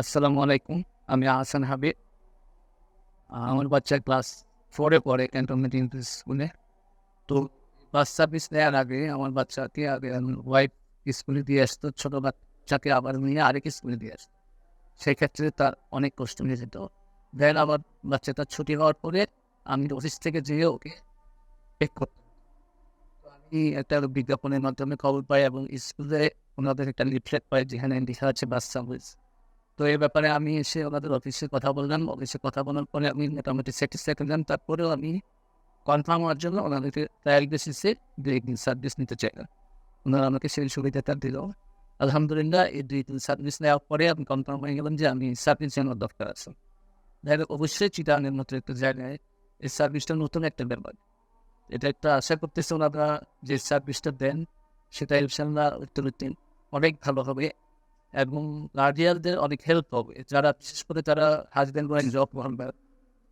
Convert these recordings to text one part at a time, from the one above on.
আসসালামু আলাইকুম, আমি আহসান হাবিব। আমার বাচ্চা ক্লাস ফোরে পড়ে ক্যান্টনমেন্ট ইংলিশ স্কুলে তো বাস সার্ভিস নেওয়ার আগে আমার বাচ্চাকে আগে ওয়াইফ স্কুলে দিয়ে আসতো, ছোটো বাচ্চাকে আবার নিয়ে আরেক স্কুলে দিয়ে আসতো। সেক্ষেত্রে তার অনেক কষ্ট হয়ে যেত। দেন আবার বাচ্চাটা ছুটি হওয়ার পরে আমি অফিস থেকে যেয়ে ওকে চেক করতাম। আমি একটা বিজ্ঞাপনের মাধ্যমে খবর পাই এবং স্কুলে ওনাদের একটা লিফলেট পাই যেখানে লেখা আছে বাস সার্ভিস তো এই ব্যাপারে আমি এসে ওনাদের অফিসে কথা বললাম। অফিসে কথা বলার পরে আমি মোটামুটি স্যাটিসফাই হলাম। তারপরেও আমি কনফার্ম হওয়ার জন্য ওনাদেরকে ট্রায়াল বেসিসে দুই দিন সার্ভিস নিতে চাইলাম। ওনারা আমাকে সেই সুবিধাটা দিল। আলহামদুলিল্লাহ এই দুই দিন সার্ভিস নেওয়ার পরে আমি কনফার্ম হয়ে গেলাম যে আমি সার্ভিস জানার দরকার আছে। হোক, অবশ্যই চিটানের মতো একটা জায়গায় এই সার্ভিসটা নতুন একটা ব্যাপার। এটা একটা আশা করতেছে ওনারা যে সার্ভিসটা দেন সেটা ইনশাল্লাহ অনেক ভালো হবে। এবং গার্ডিয়ানদের অনেক হেল্প হবে। যারা, বিশেষ করে যারা হাজব্যান্ড ওয়াইফ জব করবে,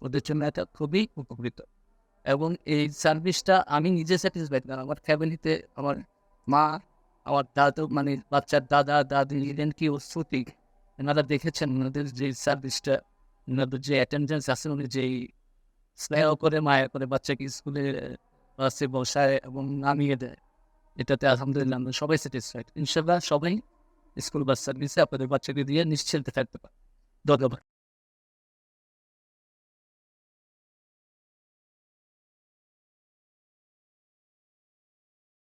ওদের জন্য এটা খুবই উপকৃত। এবং এই সার্ভিসটা আমি নিজে স্যাটিসফাইড না। আমার ফ্যামিলিতে আমার মা, আমার দাদু মানে বাচ্চার দাদা, দাদি ইভেন কি ও শ্রুতি, এনারা দেখেছেন ওনাদের যে সার্ভিসটা ওনাদের যে অ্যাটেন্ডেন্স আছে, উনি যেই স্নেহ করে, মায়া করে বাচ্চাকে স্কুলে বাসে বসায় এবং নামিয়ে দেয়। এটাতে আলহামদুলিল্লাহ আমরা সবাই স্যাটিসফাইড ইনশাল্লাহ সবাই স্কুল বাস সার্ভিসে আপনাদের বাচ্চাকে দিয়ে নিশ্চিন্তে থাকতে পারেন ধন্যবাদ।